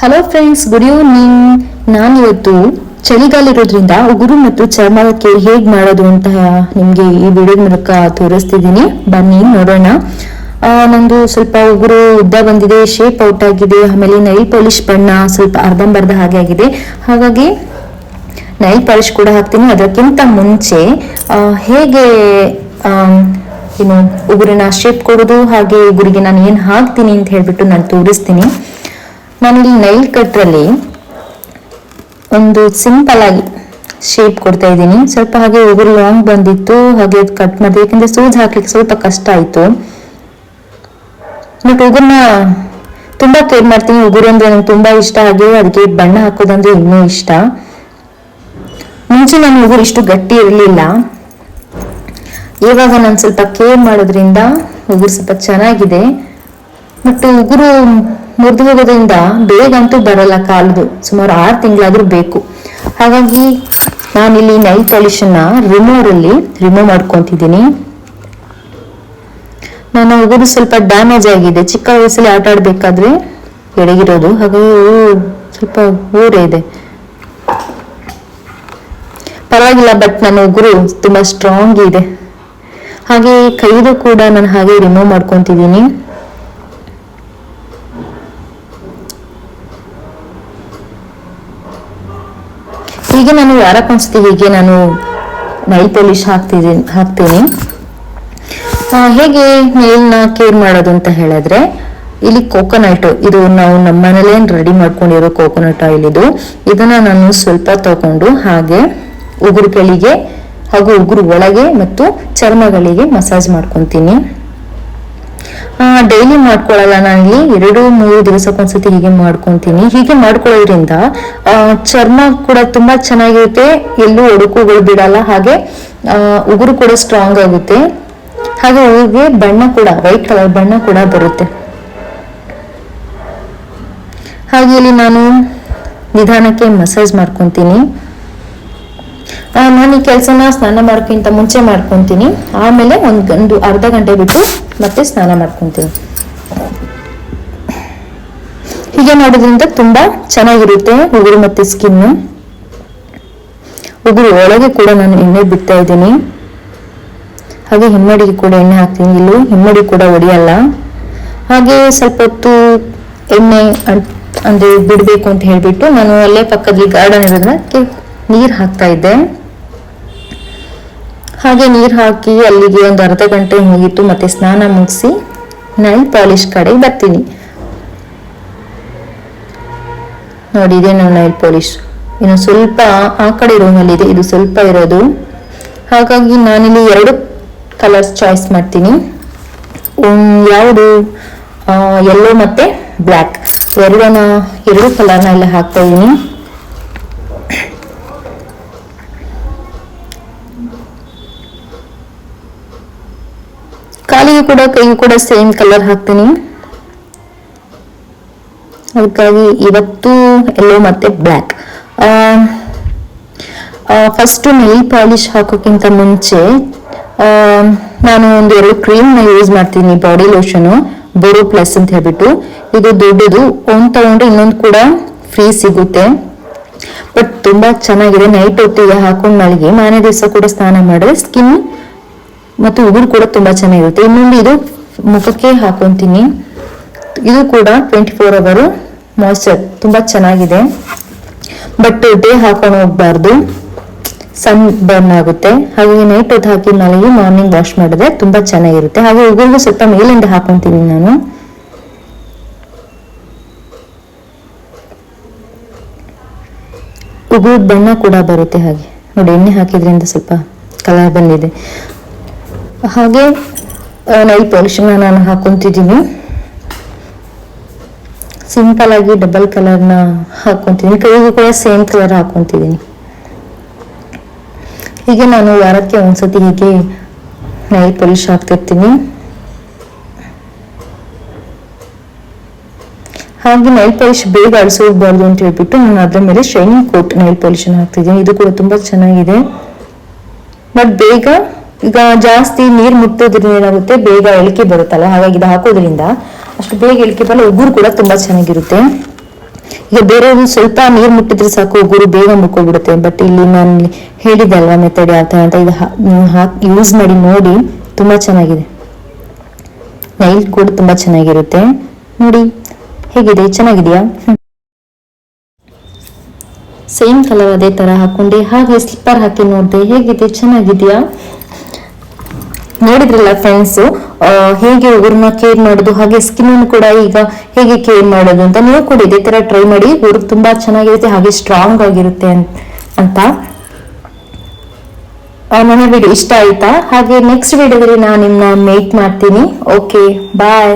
Hello friends good evening ನಾನು ಇವತ್ತು ಚಳಿಗಾಲ ಇರೋದ್ರಿಂದ ಉಗುರು ಮತ್ತು ಚರ್ಮಕ್ಕೆ ಹೇಗ್ ಮಾಡೋದು ಅಂತ ನಿಮ್ಗೆ ಈ ವಿಡಿಯೋ ಮೂಲಕ ತೋರಿಸ್ತಿದ್ದೀನಿ. ಬನ್ನಿ, ನೋಡೋಣ. ನಂದು ಸ್ವಲ್ಪ ಉಗುರು ಉದ್ದ ಬಂದಿದೆ ಶೇಪ್ ಔಟ್ ಆಗಿದೆ, ಆಮೇಲೆ ನೈಲ್ ಪಾಲಿಶ್ ಬಣ್ಣ ಸ್ವಲ್ಪ ಅರ್ಧಂಬರ್ಧ ಹಾಗೆ ಆಗಿದೆ. ಹಾಗಾಗಿ ನೈಲ್ ಪಾಲಿಶ್ ಕೂಡ ಹಾಕ್ತೀನಿ. ಅದಕ್ಕಿಂತ ಮುಂಚೆ ಹೇಗೆ ಏನು ಉಗುರಿನ ಶೇಪ್ ಕೊಡೋದು, ಹಾಗೆ ಉಗುರಿಗೆ ನಾನು ಏನು ಹಾಕ್ತೀನಿ ಅಂತ ಹೇಳ್ಬಿಟ್ಟು ನಾನು ತೋರಿಸ್ತೀನಿ. ನಾನಿಲ್ಲಿ ನೈಲ್ ಕಟ್ರಲ್ಲಿ ಒಂದು ಸಿಂಪಲ್ ಆಗಿ ಶೇಪ್ ಕೊಡ್ತಾ ಇದ್ದೀನಿ. ಸ್ವಲ್ಪ ಹಾಗೆ ಉಗುರು ಲಾಂಗ್ ಬಂದಿತ್ತು. ಹಾಗೆ ಕಟ್ ಮಾಡಿದೆ. ಯಾಕಂದ್ರೆ ಸೂಜ್ ಹಾಕ್ಲಿಕ್ಕೆ ಸ್ವಲ್ಪ ಕಷ್ಟ ಆಯ್ತು. ಬಟ್ ಉಗುರ್ನ ತುಂಬಾ ಕೇರ್ ಮಾಡ್ತೀನಿ. ಉಗುರು ಅಂದ್ರೆ ನಂಗೆ ತುಂಬಾ ಇಷ್ಟ. ಹಾಗೆ ಅದಕ್ಕೆ ಬಣ್ಣ ಹಾಕೋದಂದ್ರೆ ಇನ್ನೂ ಇಷ್ಟ. ಮುಂಚೆ ನನ್ನ ಉಗುರು ಇಷ್ಟು ಗಟ್ಟಿ ಇರಲಿಲ್ಲ. ಇವಾಗ ನಾನು ಸ್ವಲ್ಪ ಕೇರ್ ಮಾಡೋದ್ರಿಂದ ಉಗುರು ಸ್ವಲ್ಪ ಚೆನ್ನಾಗಿದೆ. ಮತ್ತು ಉಗುರು ಮುರಿದು ಹೋಗೋದ್ರಿಂದ ಬೇಗಂತೂ ಬರಲ್ಲ ಕಾಲದು. ಸುಮಾರು ಆರು ತಿಂಗಳಾದ್ರೂ ಬೇಕು. ಹಾಗಾಗಿ ನಾನಿಲ್ಲಿ ನೈಲ್ ಪಾಲಿಶನ್ನ ರಿಮೂವರಲ್ಲಿ ರಿಮೂವ್ ಮಾಡ್ಕೊತಿದ್ದೀನಿ. ನನ್ನ ಉಗುರು ಸ್ವಲ್ಪ ಡ್ಯಾಮೇಜ್ ಆಗಿದೆ. ಚಿಕ್ಕ ವಯಸ್ಸಲ್ಲಿ ಆಟ ಆಡ್ಬೇಕಾದ್ರೆ ಎಡಗಿರೋದು. ಹಾಗಾಗಿ ಸ್ವಲ್ಪ ಊರೇ ಇದೆ. ಪರವಾಗಿಲ್ಲ ಬಟ್ ನನ್ನ ಉಗುರು ತುಂಬಾ ಸ್ಟ್ರಾಂಗ್ ಇದೆ. ಹಾಗೆ ಕೈದು ಕೂಡ ನಾನು ಹಾಗೆ ರಿಮೂವ್ ಮಾಡ್ಕೊತಿದ್ದೀನಿ. ಹೀಗೆ ನಾನು ವಾರಕ್ಕೊಂದ್ಸತಿ ಹೀಗೆ ನಾನು ನೈಲ್ ಪಾಲಿಶ್ ಹಾಕ್ತಿದ್ದೀನಿ ಹಾಕ್ತೀನಿ. ಹೇಗೆ ನೈಲ್ನ ಕೇರ್ ಮಾಡೋದು ಅಂತ ಹೇಳಿದ್ರೆ, ಇಲ್ಲಿ ಕೋಕೋನಟ್ ಇದು ನಾವು ನಮ್ಮ ಮನೇಲೇ ರೆಡಿ ಮಾಡ್ಕೊಂಡಿರೋ ಕೋಕೋನಟ್ ಆಯಿಲ್ ಇದು. ಇದನ್ನ ನಾನು ಸ್ವಲ್ಪ ತಗೊಂಡು ಹಾಗೆ ಉಗುರುಗಳಿಗೆ ಹಾಗೂ ಉಗುರು ಒಳಗೆ ಮತ್ತು ಚರ್ಮಗಳಿಗೆ ಮಸಾಜ್ ಮಾಡ್ಕೊತೀನಿ. ಡೈಲಿ ಮಾಡ್ಕೊಳ್ಳಲ್ಲ ಇಲ್ಲಿ ಎರಡು, ಮೂರು ದಿವಸಕ್ಕೊಂದ್ಸತಿ ಹೀಗೆ ಮಾಡ್ಕೊತೀನಿ. ಹೀಗೆ ಮಾಡ್ಕೊಳ್ಳೋದ್ರಿಂದ ಚರ್ಮ ಕೂಡ ತುಂಬಾ ಚೆನ್ನಾಗಿರುತ್ತೆ ಎಲ್ಲೂ ಒಡುಕುಗಳು ಬಿಡಲ್ಲ. ಹಾಗೆ ಉಗುರು ಕೂಡ ಸ್ಟ್ರಾಂಗ್ ಆಗುತ್ತೆ. ಹಾಗೆ ಉಗುರಿಗೆ ಬಣ್ಣ ಕೂಡ ವೈಟ್ ಕಲರ್ ಬಣ್ಣ ಕೂಡ ಬರುತ್ತೆ. ಹಾಗೆ ಇಲ್ಲಿ ನಾನು ನಿಧಾನಕ್ಕೆ ಮಸಾಜ್ ಮಾಡ್ಕೊತೀನಿ. ನಾನು ಈ ಕೆಲಸನ ಸ್ನಾನ ಮಾಡೋಕ್ಕಿಂತ ಮುಂಚೆ ಮಾಡ್ಕೊತೀನಿ. ಆಮೇಲೆ ಒಂದು ಅರ್ಧ ಗಂಟೆ ಬಿಟ್ಟು ಮತ್ತೆ ಸ್ನಾನ ಮಾಡ್ಕೊತೀನಿ. ಹೀಗೆ ಮಾಡೋದ್ರಿಂದ ತುಂಬಾ ಚೆನ್ನಾಗಿರುತ್ತೆ ಉಗುರು ಮತ್ತೆ ಸ್ಕಿನ್ ಉಗುರು ಒಳಗೆ ಕೂಡ ನಾನು ಎಣ್ಣೆ ಬಿಡ್ತಾ ಇದ್ದೀನಿ. ಹಾಗೆ ಹಿಮ್ಮಡಿಗೆ ಕೂಡ ಎಣ್ಣೆ ಹಾಕ್ತೀನಿ. ಇಲ್ಲಿ ಹಿಮ್ಮಡಿ ಕೂಡ ಹೊಡಿಯಲ್ಲ ಹಾಗೆ ಸ್ವಲ್ಪ ಹೊತ್ತು ಎಣ್ಣೆ ಅಂದರೆ ಅಂದ್ರೆ ಬಿಡಬೇಕು ಅಂತ ಹೇಳ್ಬಿಟ್ಟು ನಾನು ಅಲ್ಲೇ ಪಕ್ಕದಲ್ಲಿ ಗಾರ್ಡನ್ ಇರೋದನ್ನ ನೀರು ಹಾಕ್ತಾ ಇದ್ದೆ. ಹಾಗೆ ನೀರು ಹಾಕಿ ಅಲ್ಲಿಗೆ ಒಂದು ಅರ್ಧ ಗಂಟೆ ಮುಗೀತು ಮತ್ತೆ ಸ್ನಾನ ಮುಗಿಸಿ ನೈಲ್ ಪಾಲಿಶ್ ಕಡೆ ಬರ್ತೀನಿ. ನೋಡಿ, ಇದೆ ನಾವು ನೈಲ್ ಪಾಲಿಶ್ ಇನ್ನು ಸ್ವಲ್ಪ ಆ ಕಡೆ ರೂಮಲ್ಲಿ ಇದೆ, ಇದು ಸ್ವಲ್ಪ ಇರೋದು. ಹಾಗಾಗಿ ನಾನಿಲ್ಲಿ ಎರಡು ಕಲರ್ಸ್ ಚಾಯ್ಸ್ ಮಾಡ್ತೀನಿ. ಯಾವುದು? ಎಲ್ಲೋ ಮತ್ತೆ ಬ್ಲ್ಯಾಕ್ ಎರಡನ್ನ, ಎರಡು ಕಲರ್ನ ಎಲ್ಲ ಹಾಕ್ತಾ ಇದ್ದೀನಿ ಕಾಲಿಗೆ ಕೂಡ ಕೈಗೂ ಕೂಡ ಸೇಮ್ ಕಲರ್ ಹಾಕ್ತೀನಿ. ಅದಕ್ಕಾಗಿ ಇವತ್ತು ಎಲ್ಲೋ ಮತ್ತೆ ಬ್ಲ್ಯಾಕ್ ಫಸ್ಟು ನೈಲ್ ಪಾಲಿಶ್ ಹಾಕೋಕ್ಕಿಂತ ಮುಂಚೆ ನಾನು ಒಂದು ಎರಡು ಕ್ರೀಮ್ನ ಯೂಸ್ ಮಾಡ್ತೀನಿ ಬಾಡಿ ಲೋಷನು ಬೋರೋ ಪ್ಲಸ್ ಅಂತ ಹೇಳ್ಬಿಟ್ಟು. ಇದು ದೊಡ್ಡದು, ಒಂದು ತಗೊಂಡ್ರೆ ಇನ್ನೊಂದು ಕೂಡ ಫ್ರೀ ಸಿಗುತ್ತೆ. ಬಟ್ ತುಂಬ ಚೆನ್ನಾಗಿದೆ. ನೈಟ್ ಹೊತ್ತಿಗೆ ಹಾಕೊಂಡು ಮಲಗಿ ಮನೆ ದಿವಸ ಕೂಡ ಸ್ನಾನ ಮಾಡಿದ್ರೆ ಸ್ಕಿನ್ ಮತ್ತು ಉಗುರು ಕೂಡ ತುಂಬಾ ಚೆನ್ನಾಗಿರುತ್ತೆ. ಇನ್ನೊಂದು ಇದು ಮುಖಕ್ಕೆ ಹಾಕೊಂತೀನಿ. ಇದು ಕೂಡ ಟ್ವೆಂಟಿ ಫೋರ್ ಅವರು ಮಾಯ್ಶ್ಚರ್ ತುಂಬಾ ಚೆನ್ನಾಗಿದೆ. ಬಟ್ ಡೇ ಹಾಕೊಂಡು ಹೋಗ್ಬಾರ್ದು. ಸನ್ ಬರ್ನ್ ಆಗುತ್ತೆ. ಹಾಗೆ ನೈಟ್ ಹೊತ್ತು ಹಾಕಿ ನಾಳೆಗೆ ಮಾರ್ನಿಂಗ್ ವಾಶ್ ಮಾಡಿದ್ರೆ ತುಂಬಾ ಚೆನ್ನಾಗಿರುತ್ತೆ. ಹಾಗೆ ಉಗುರಿಗೂ ಸ್ವಲ್ಪ ಮೇಲಿಂದ ಹಾಕೊಂತೀನಿ ನಾನು. ಉಗುರು ಬಣ್ಣ ಕೂಡ ಬರುತ್ತೆ ಹಾಗೆ. ನೋಡಿ, ಎಣ್ಣೆ ಹಾಕಿದ್ರಿಂದ ಸ್ವಲ್ಪ ಕಲರ್ ಬಂದಿದೆ. ಹಾಗೆ ನೈಲ್ ಪಾಲಿಶನ್ನ ನಾನು ಹಾಕೊತಿದ್ದೀನಿ. ಸಿಂಪಲ್ ಆಗಿ ಡಬಲ್ ಕಲರ್ನ ಹಾಕೊಂತಿದ್ದೀನಿ. ಕೈಗೂ ಕೂಡ ಸೇಮ್ ಕಲರ್ ಹಾಕೊಂತಿದ್ದೀನಿ. ಹೀಗೆ ನಾನು ವಾರಕ್ಕೆ ಒಂದ್ಸತಿ ಹೀಗೆ ನೈಲ್ ಪಾಲಿಶ್ ಹಾಕ್ತಿರ್ತೀನಿ. ಹಾಗೆ ನೈಲ್ ಪಾಲಿಶ್ ಬೇಗ ಅಳಿಸೋಗ್ಬಾರ್ದು ಅಂತ ಹೇಳ್ಬಿಟ್ಟು ನಾನು ಅದರ ಮೇಲೆ ಶೈನಿಂಗ್ ಕೋಟ್ ನೈಲ್ ಪಾಲಿಶ್ ಹಾಕ್ತಿದ್ದೀನಿ. ಇದು ಕೂಡ ತುಂಬಾ ಚೆನ್ನಾಗಿದೆ. ಬಟ್ ಬೇಗ ಈಗ ಜಾಸ್ತಿ ನೀರ್ ಮುಟ್ಟೋದ್ರಿಂದ ಏನಾಗುತ್ತೆ? ಬೇಗ ಎಳಿಕೆ ಬರುತ್ತಲ್ಲ, ಹಾಗಾಗಿ ಇದು ಹಾಕೋದ್ರಿಂದ ಅಷ್ಟು ಬೇಗ ಎಳಿಕೆ ಬರಲ್ಲ. ಉಗುರು ಕೂಡ ತುಂಬಾ ಚೆನ್ನಾಗಿರುತ್ತೆ. ಈಗ ಬೇರೆಯವರು ಸ್ವಲ್ಪ ನೀರು ಮುಟ್ಟಿದ್ರೆ ಸಾಕು, ಉಗುರು ಬೇಗ ಮುಕ್ಕೋಗ್ಬಿಡುತ್ತೆ ಬಟ್ ಇಲ್ಲಿ ನಾನು ಹೇಳಿದೆ ಅಲ್ವಾ ಮೆಥಡ್ ಯಾವ ಥರ ಅಂತ? ಇದು ಹಾಕಿ ಯೂಸ್ ಮಾಡಿ ನೋಡಿ, ತುಂಬಾ ಚೆನ್ನಾಗಿದೆ. ನೈಲ್ ಕೂಡ ತುಂಬಾ ಚೆನ್ನಾಗಿರುತ್ತೆ. ನೋಡಿ, ಹೇಗಿದೆ? ಚೆನ್ನಾಗಿದೆಯಾ? ಸೇಮ್ ಕಲರ್ ಅದೇ ತರ ಹಾಕೊಂಡೆ. ಹಾಗೆ ಸ್ಲಿಪ್ಪರ್ ಹಾಕಿ ನೋಡಿದೆ. ಹೇಗಿದೆ? ಚೆನ್ನಾಗಿದೆಯಾ? ನೋಡಿದ್ರಲ್ಲ ಫ್ರೆಂಡ್ಸ್ ಹೇಗೆ ಉಗುರನ್ನ ಕೇರ್ ಮಾಡೋದು, ಹಾಗೆ ಸ್ಕಿನ್ ಅನ್ನು ಕೂಡ ಈಗ ಹೇಗೆ ಕೇರ್ ಮಾಡೋದು ಅಂತ ನೀವು ಕೂಡ ಇದೇ ತರ ಟ್ರೈ ಮಾಡಿ ಉಗುರು ತುಂಬಾ ಚೆನ್ನಾಗಿರುತ್ತೆ, ಹಾಗೆ ಸ್ಟ್ರಾಂಗ್ ಆಗಿರುತ್ತೆ ಅಂತ. ನನ್ನ ವಿಡಿಯೋ ಇಷ್ಟ ಆಯ್ತಾ? ಹಾಗೆ ನೆಕ್ಸ್ಟ್ ವಿಡಿಯೋದಲ್ಲಿ ನಾನು ನಿಮ್ಮನ್ನ ಮೇಟ್ ಮಾಡ್ತೀನಿ. Okay bye